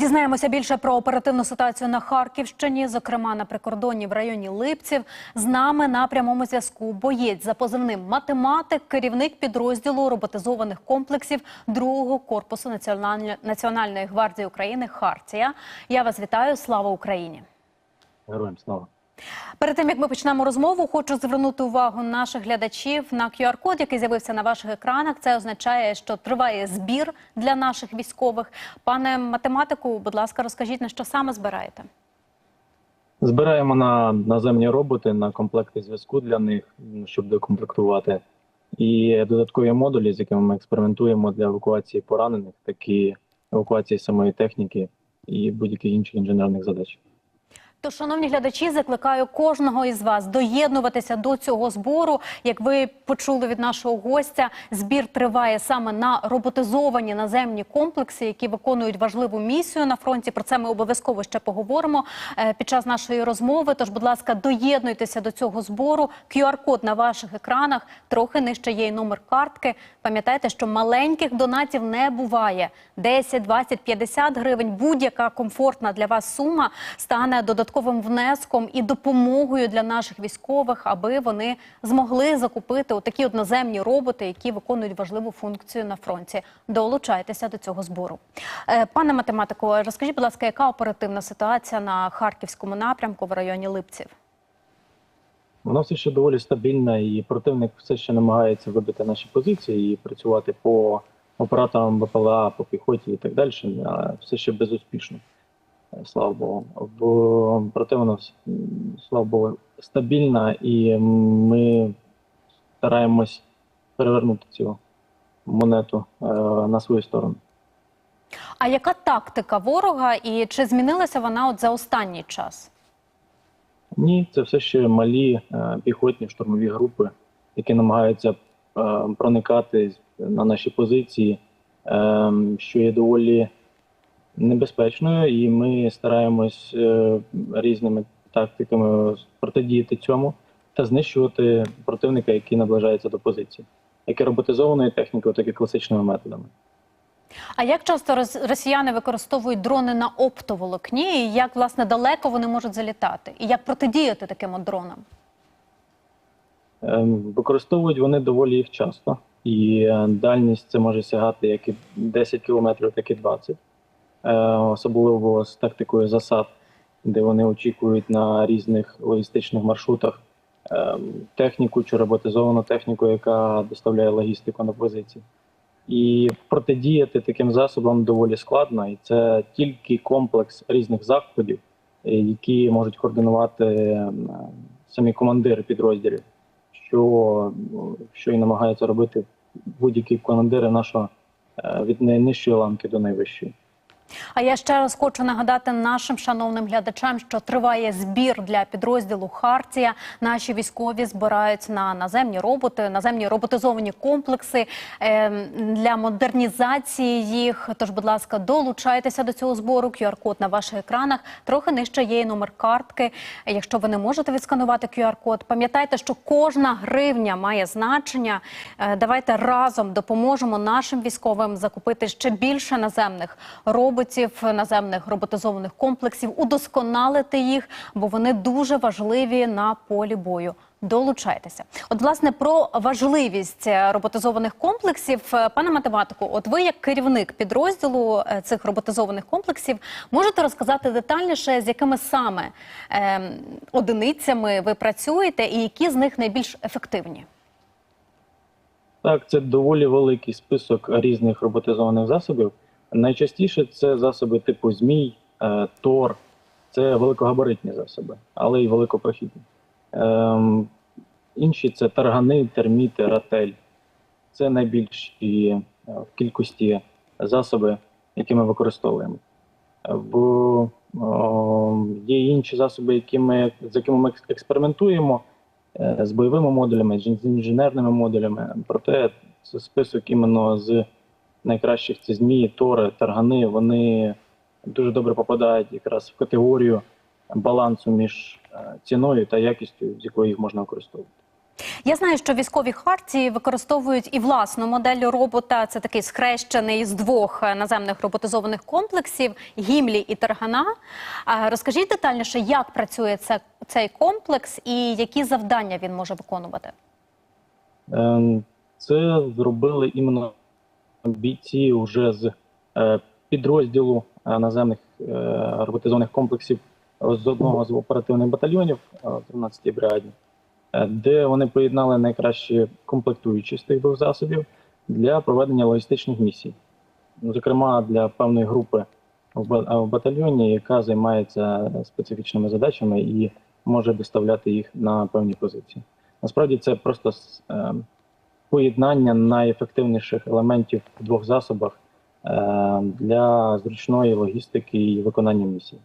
Дізнаємося більше про оперативну ситуацію на Харківщині, зокрема на прикордонні в районі Липців. З нами на прямому зв'язку боєць за позивним математик, керівник підрозділу роботизованих комплексів другого корпусу Національної, гвардії України Хартія. Я вас вітаю. Слава Україні! Героям слава. Перед тим як ми почнемо розмову, хочу звернути увагу наших глядачів на QR-код, який з'явився на ваших екранах. Це означає, що триває збір для наших військових. Пане математику, будь ласка, розкажіть на що саме збираєте? Збираємо на наземні роботи, на комплекти зв'язку для них, щоб докомплектувати, і додаткові модулі, з якими ми експериментуємо для евакуації поранених, такі евакуації самої техніки і будь-яких інших інженерних задач. То, шановні глядачі, закликаю кожного із вас доєднуватися до цього збору. Як ви почули від нашого гостя, збір триває саме на роботизовані наземні комплекси, які виконують важливу місію на фронті. Про це ми обов'язково ще поговоримо е, під час нашої розмови. Тож, будь ласка, доєднуйтеся до цього збору. QR-код на ваших екранах трохи нижче є й номер картки. Пам'ятайте, що маленьких донатів не буває. 10, 20, 50 гривень. Будь-яка комфортна для вас сума стане додатковим внеском і допомогою для наших військових, аби вони змогли закупити отакі от наземні роботи, які виконують важливу функцію на фронті. Долучайтеся до цього збору. Е, Пане математику, розкажіть, будь ласка, яка оперативна ситуація на харківському напрямку в районі Липців? Вона все ще доволі стабільна, і противник все ще намагається вибити наші позиції і працювати по операторам БПЛА, по піхоті і так далі, все ще безуспішно. Слава Богу. В противно, м, слава Богу, стабільна, і ми стараємось перевернути цю монету е, на свою сторону. А яка тактика ворога і чи змінилася вона от за останній час? Ні, це все ще малі е, піхотні штурмові групи, які намагаються е, проникати на наші позиції, е, що є доволі небезпечною, і ми стараємось е, різними тактиками протидіяти цьому та знищувати противника, який наближається до позиції, як і роботизованою технікою, так і класичними методами. А як часто росіяни використовують дрони на оптоволокні, і як власне далеко вони можуть залітати? І як протидіяти таким от дронам? Ем, Використовують вони доволі їх часто, і е, дальність це може сягати як і 10 кілометрів, так і 20. Е, Особливо з тактикою засад, де вони очікують на різних логістичних маршрутах ем, техніку чи роботизовану техніку, яка доставляє логістику на позиції. І протидіяти таким засобам доволі складно, і це тільки комплекс різних заходів, е, які можуть координувати ем, самі командири підрозділів що, що і намагаються робити будь-які командири нашого е, від найнижчої ланки до найвищої. А я ще раз хочу нагадати нашим шановним глядачам, що триває збір для підрозділу Хартія. Наші військові збирають на наземні роботи, наземні роботизовані комплекси ем, для модернізації їх. Тож, будь ласка, долучайтеся до цього збору. QR-код на ваших екранах. Трохи нижче є і номер картки. Якщо ви не можете відсканувати QR-код, пам'ятайте, що кожна гривня має значення. Е, Давайте разом допоможемо нашим військовим закупити ще більше наземних роботів, наземних роботизованих комплексів, удосконалити їх, бо вони дуже важливі на полі бою. Долучайтеся. От, власне, про важливість е, роботизованих комплексів, Е, пане математику, от ви як керівник підрозділу е, цих роботизованих комплексів можете розказати детальніше, з якими саме е, одиницями ви працюєте, і які з них найбільш ефективні? Так, це доволі великий список різних роботизованих засобів. Найчастіше це засоби типу Змій, е, Тор, це великогабаритні засоби, але й великопрохідні. Ем, інші це таргани, терміти, ратель. Це найбільші е, в кількості засоби, які ми використовуємо. В, о, є інші засоби, які ми, з якими ми експериментуємо е, з бойовими модулями, з інженерними модулями. Проте це список іменно з найкращих це змії, тори, таргани. Вони дуже добре попадають якраз в категорію балансу між е, ціною та якістю, з якою їх можна використовувати. Я знаю, що військові хартії використовують і власну модель робота. Це такий схрещений з двох е, наземних роботизованих комплексів Гімлі і Тергана. А Розкажіть детальніше, як працює це, цей комплекс і які завдання він може виконувати. Ем, Це зробили іменно бійці вже з е, підрозділу е, наземних е, роботизованих комплексів з одного з оперативних батальйонів е, 13-й бригаді, де вони поєднали найкращі комплектуючі з тих двох засобів для проведення логістичних місій. Ну, Зокрема, для певної групи в батальйоні, яка займається специфічними задачами і може доставляти їх на певні позиції. Насправді це просто с- е, поєднання найефективніших елементів в двох засобах е, для зручної логістики і виконання місій.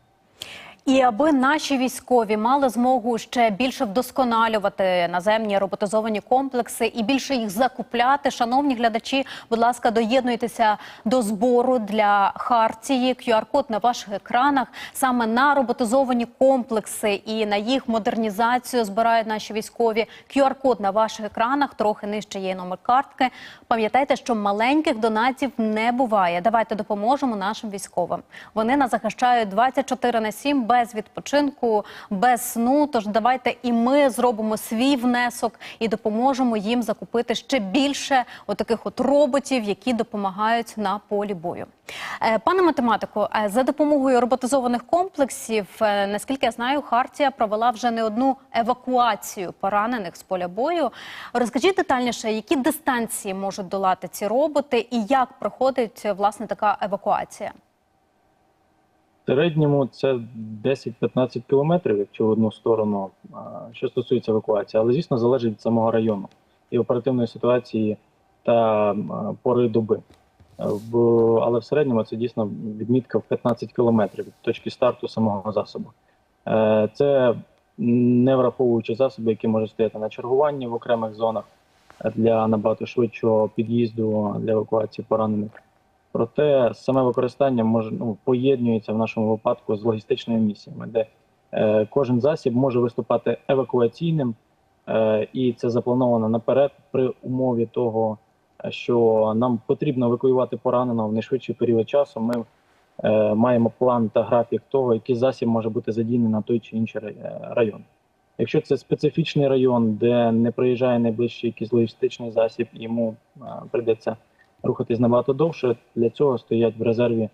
І аби наші військові мали змогу ще більше вдосконалювати наземні роботизовані комплекси і більше їх закупляти. Шановні глядачі, будь ласка, доєднуйтеся до збору для хартії. QR-код на ваших екранах саме на роботизовані комплекси і на їх модернізацію збирають наші військові. QR-код на ваших екранах трохи нижче є номер картки. Пам'ятайте, що маленьких донатів не буває. Давайте допоможемо нашим військовим. Вони нас захищають 24 на 7 без відпочинку, без сну. Тож давайте і ми зробимо свій внесок і допоможемо їм закупити ще більше отаких от роботів, які допомагають на полі бою. Е, Пане математику, е, за допомогою роботизованих комплексів, е, наскільки я знаю, Хартія провела вже не одну евакуацію поранених з поля бою. Розкажіть детальніше, які дистанції можуть долати ці роботи, і як проходить власне така евакуація? Середньому це 10-15 кілометрів, якщо в одну сторону, що стосується евакуації, але звісно залежить від самого району і оперативної ситуації та пори доби. Але в середньому це дійсно відмітка в 15 кілометрів від точки старту самого засобу. Е, Це не враховуючи засоби, які можуть стояти на чергуванні в окремих зонах для набагато швидшого під'їзду для евакуації поранених. Проте саме використання може ну, поєднується в нашому випадку з логістичними місіями, де е, кожен засіб може виступати евакуаційним, е, і це заплановано наперед при умові того, що нам потрібно евакуювати пораненого в найшвидший період часу. Ми е, маємо план та графік того, який засіб може бути задіяний на той чи інший е, район. Якщо це специфічний район, де не приїжджає найближчий якийсь логістичний засіб, йому е, прийдеться рухатись набагато довше. Для цього стоять в резерві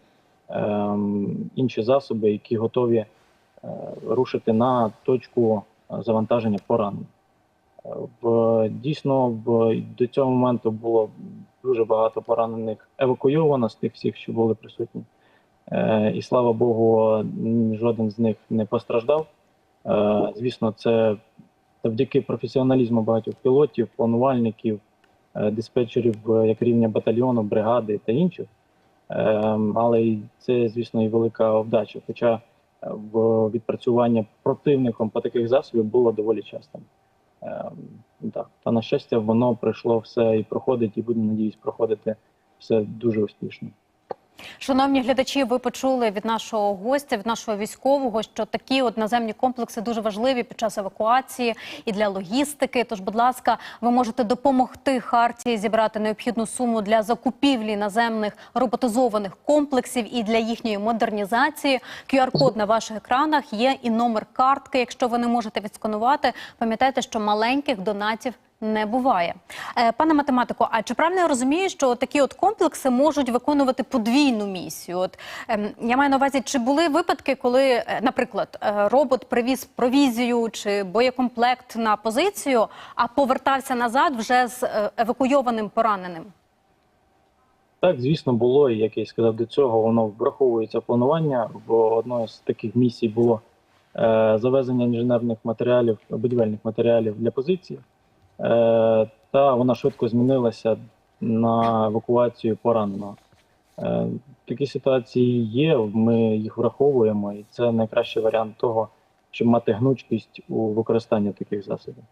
ем, інші засоби, які готові е, рушити на точку е, завантаження поранень. Е, В дійсно в до цього моменту було дуже багато поранених евакуйовано з тих всіх, що були присутні. Е, і слава Богу, жоден з них не постраждав. Е, звісно, це завдяки професіоналізму багатьох пілотів, планувальників, е, диспетчерів е, як рівня батальйону, бригади та інших. Ем, Але це, звісно, і велика вдача. Хоча е, відпрацювання противником по таких засобів було доволі частим. Ем. Та на щастя, воно пройшло все і проходить, і буде, надіюсь, проходити все дуже успішно. Шановні глядачі, ви почули від нашого гостя, від нашого військового, що такі от наземні комплекси дуже важливі під час евакуації і для логістики. Тож, будь ласка, ви можете допомогти Хартії зібрати необхідну суму для закупівлі наземних роботизованих комплексів і для їхньої модернізації. QR-код на ваших екранах є і номер картки. Якщо ви не можете відсканувати, пам'ятайте, що маленьких донатів не буває. Е, Пане математику, а чи правильно я розумію, що такі от комплекси можуть виконувати подвійну місію? От ем, я маю на увазі, чи були випадки, коли, е, наприклад, е, робот привіз провізію чи боєкомплект на позицію, а повертався назад вже з евакуйованим пораненим? Так, звісно, було, і як я сказав до цього, воно враховується планування, бо одною з таких місій було завезення інженерних матеріалів, будівельних матеріалів для позиції. Е, та вона швидко змінилася на евакуацію пораненого. Е, такі ситуації є, ми їх враховуємо, і це найкращий варіант того, щоб мати гнучкість у використанні таких засобів.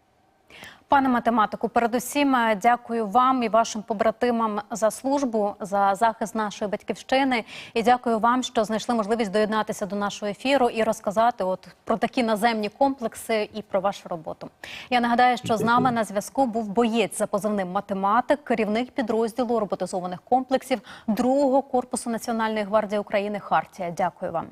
Пане математику, передусім е, дякую вам і вашим побратимам за службу, за захист нашої батьківщини. І дякую вам, що знайшли можливість доєднатися до нашого ефіру і розказати от про такі наземні комплекси і про вашу роботу. Я нагадаю, що з нами на зв'язку був боєць за позивним математик, керівник підрозділу роботизованих комплексів другого корпусу Національної гвардії України Хартія. Дякую вам.